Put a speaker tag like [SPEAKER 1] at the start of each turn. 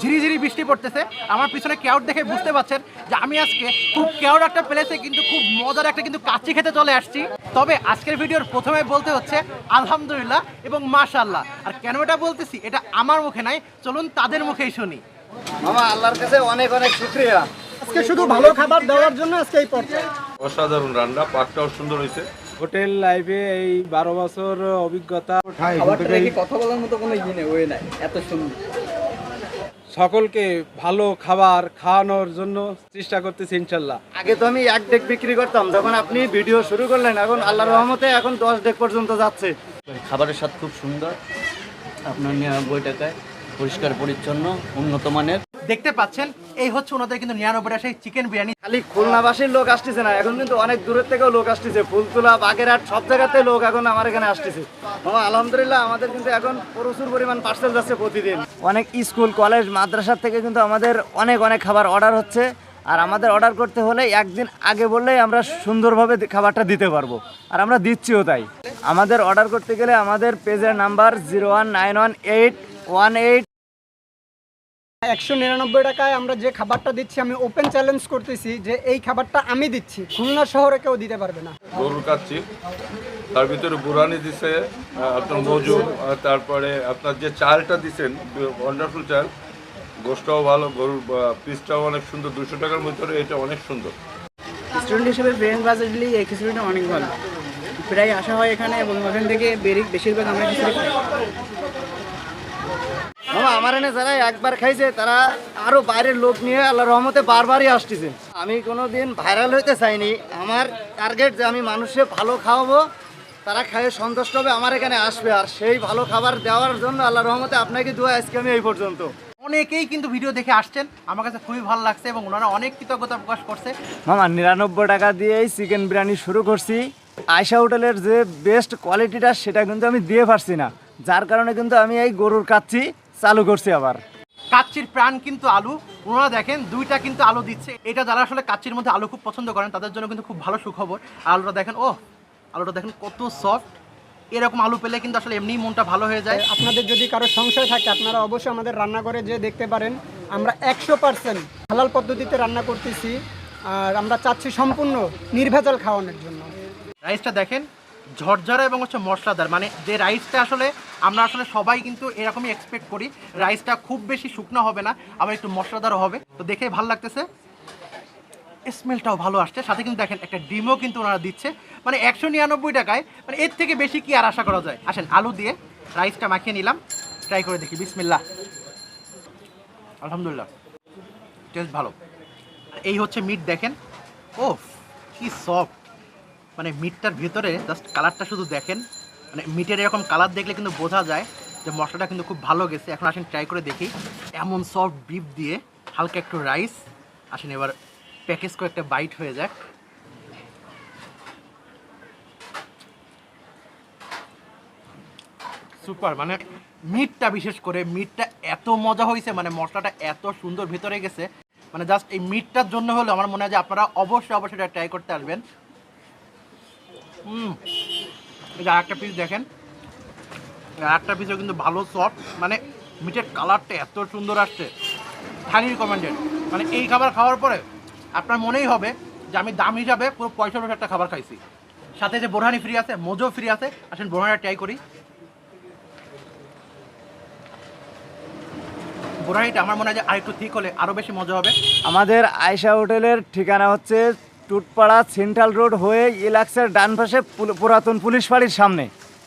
[SPEAKER 1] ঝিরিঝিরি বৃষ্টি পড়তেছে। আমার পিছনে কেউট দেখে বুঝতে পারছেন যে আমি আজকে খুব কেউট একটা প্লেসে কিন্তু খুব মজার একটা কিন্তু কাচ্চি খেতে চলে আসছি। তবে আজকের ভিডিওর প্রথমে বলতে হচ্ছে আলহামদুলিল্লাহ এবং মাশাল্লাহ আর কেন এটা বলতেছি এটা আমার মুখে নাই চলুন তাদের মুখেই শুনি।
[SPEAKER 2] মামা আল্লাহর কাছে অনেক অনেক শুক্রিয়া।
[SPEAKER 3] আজকে শুধু ভালো খাবার দেওয়ার জন্য আজকে এই পর্যায়ে।
[SPEAKER 4] অসাধারণ রান্না পাকটাও সুন্দর হয়েছে।
[SPEAKER 5] হোটেল লাইফে এই বারো বছর অভিজ্ঞতা।
[SPEAKER 2] কথা বলার মতো কোনো ইয়ে নেই ওয়ে নাই এত সুন্দর।
[SPEAKER 5] সকলকে ভালো খাবার খাওয়ানোর জন্য চেষ্টা করতেছি ইনশাল্লাহ।
[SPEAKER 2] আগে তো আমি এক ডেক বিক্রি করতাম তখন আপনি ভিডিও শুরু করলেন এখন আল্লাহর রহমতে এখন দশ ডেক পর্যন্ত যাচ্ছে।
[SPEAKER 6] খাবারের স্বাদ খুব সুন্দর আপনার নিরানব্বই টাকায় পরিষ্কার পরিচ্ছন্ন উন্নত মানের।
[SPEAKER 1] দেখতে পাচ্ছেন এই হচ্ছে ওনাদের কিন্তু নিরানব্বইটা সেই চিকেন বিরিয়ানি।
[SPEAKER 2] খালি খুলনাবাসীর লোক আসতেছে না এখন কিন্তু অনেক দূরের থেকেও লোক আসতেছে ফুলতুলা বাগেরহাট সব জায়গাতে লোক এখন আমার এখানে আসতেছে। আলহামদুলিল্লাহ আমাদের কিন্তু এখন প্রচুর পরিমাণ পার্সেল যাচ্ছে প্রতিদিন। অনেক স্কুল, কলেজ, মাদ্রাসার থেকে কিন্তু আমাদের অনেক অনেক খাবার অর্ডার হচ্ছে। আর আমাদের অর্ডার করতে হলে একদিন আগে বললেই আমরা সুন্দরভাবে খাবারটা দিতে পারব। আর আমরা দিচ্ছিও তাই। আমাদের অর্ডার করতে গেলে আমাদের পেজের number zero one nine one eight one eight
[SPEAKER 3] একশো নিরানব্বই টাকায় আমরা যে খাবারটা দিচ্ছি আমি ওপেন চ্যালেঞ্জ করতেছি যে এই খাবারটা আমি দিচ্ছি। খুলনা শহরে কেউ দিতে পারবে না।
[SPEAKER 4] গরুর কাচ্ছি তার ভিতরে বুরানি দিছে আপনার মজু তারপরে আপনার যে চালটা দিছেন ওয়ান্ডারফুল চাল গোষ্ঠটাও ভালো গরুর পিসটাও অনেক সুন্দর দুশো টাকার ভিতরে এটা অনেক সুন্দর।
[SPEAKER 7] স্টুডেন্ট হিসেবে ফ্রেন্ড বাজেটলি এই খিচুড়িটা অনেক ভালো। প্রায় আসা হয় এখানে এবং ওখান থেকে বেশিরভাগ আমরা খিচুড়ি খাই।
[SPEAKER 2] আমার এনে যারা একবার খাইছে তারা আরও বাইরের লোক নিয়ে আল্লাহ রহমতে বারবারই আসতেছে। আমি কোনো দিন ভাইরাল হইতে চাইনি। আমার টার্গেট যে আমি মানুষে ভালো খাওয়াবো তারা খাইয়ে সন্তুষ্ট হবে আমার এখানে আসবে। আর সেই ভালো খাবার দেওয়ার জন্য আল্লাহ রহমতে আপনাকে দোয়া আজকে আমি এই পর্যন্ত।
[SPEAKER 1] অনেকেই কিন্তু ভিডিও দেখে আসছেন। আমার কাছে খুবই ভালো লাগছে এবং ওনারা অনেক কৃতজ্ঞতা প্রকাশ করছে।
[SPEAKER 2] মামা নিরানব্বই টাকা দিয়েই চিকেন বিরিয়ানি শুরু করছি। আয়সা হোটেলের যে বেস্ট কোয়ালিটিটা সেটা কিন্তু আমি দিয়ে পারছি না। যার কারণে কিন্তু আমি এই গরুর কাচ্ছি। চালু করছি আবার।
[SPEAKER 1] কাচ্চির প্রাণ কিন্তু আলু। ওনারা দেখেন দুইটা কিন্তু আলু দিচ্ছে। এটা যারা আসলে কাচ্চির মধ্যে আলু খুব পছন্দ করেন তাদের জন্য কিন্তু খুব ভালো সুখবর। আলুটা দেখেন ও আলুটা দেখেন কত সফট এরকম আলু পেলে কিন্তু আসলে এমনি মনটা ভালো হয়ে যায়।
[SPEAKER 3] আপনাদের যদি কারও সংশয় থাকে আপনারা অবশ্যই আমাদের রান্নাঘরে যে দেখতে পারেন। আমরা একশো পার্সেন্ট হালাল পদ্ধতিতে রান্না করতেছি আর আমরা চাচ্ছি সম্পূর্ণ নির্ভেজাল খাওয়ানোর জন্য।
[SPEAKER 1] রাইসটা দেখেন ঝরঝরা এবং হচ্ছে মশলাদার। মানে যে রাইসটা আসলে আমরা আসলে সবাই কিন্তু এরকমই এক্সপেক্ট করি। রাইসটা খুব বেশি শুকনো হবে না, আবার একটু মশলাদারও হবে। তো দেখে ভালো লাগতেছে। স্মেলটাও ভালো আসছে। সাথে কিন্তু দেখেন একটা ডিমও কিন্তু ওনারা দিচ্ছে। মানে একশো নিরানব্বই টাকায় মানে এর থেকে বেশি কি আর আশা করা যায়? আসেন, আলু দিয়ে রাইসটা মাখিয়ে নিলাম। ট্রাই করে দেখি, বিসমিল্লাহ। আলহামদুলিল্লাহ। টেস্ট ভালো। এই হচ্ছে মিট দেখেন। ও কি সফট মানে মিটটার ভিতরে জাস্ট কালারটা শুধু দেখেন। মানে মিটের এরকম কালার দেখলে কিন্তু বোঝা যায় যে মশলাটা কিন্তু খুব ভালো গেছে। এখন আসেন ট্রাই করে দেখি। এমন সফট বিফ দিয়ে হালকা একটু রাইস আসেন এবার প্যাকেজ করে একটা বাইট হয়ে যাক। সুপার মানে মিটটা বিশেষ করে মিটটা এত মজা হয়েছে মানে মশলাটা এত সুন্দর ভিতরে গেছে। মানে জাস্ট এই মিটটার জন্য হলো আমার মনে হয় যে আপনারা অবশ্যই অবশ্যই এটা ট্রাই করতে আসবেন। হুম। এই যে আরেকটা পিস দেখেন। একটা পিসও কিন্তু ভালো সফট মানে মিটের কালারটা এত সুন্দর আসছে। হাইলি রিকমেন্ডেড মানে এই খাবার খাওয়ার পরে আপনার মনেই হবে যে আমি দাম হিসাবে পুরো পয়সা পয়সা একটা খাবার খাইছি। সাথে যে বোরহানি ফ্রি আছে মোজো ফ্রি আছে, আসেন বোরহানি ট্রাই করি। বোরহানিটা আমার মনে হয় যে আরেকটু ঠিক হলে আরও বেশি মজা হবে।
[SPEAKER 2] আমাদের আয়সা হোটেলের ঠিকানা হচ্ছে টুটপাড়া সেন্ট্রাল রোড হয়ে ইলাক্সের ডান পাশে পুরাতন পুলিশ বাড়ির সামনে।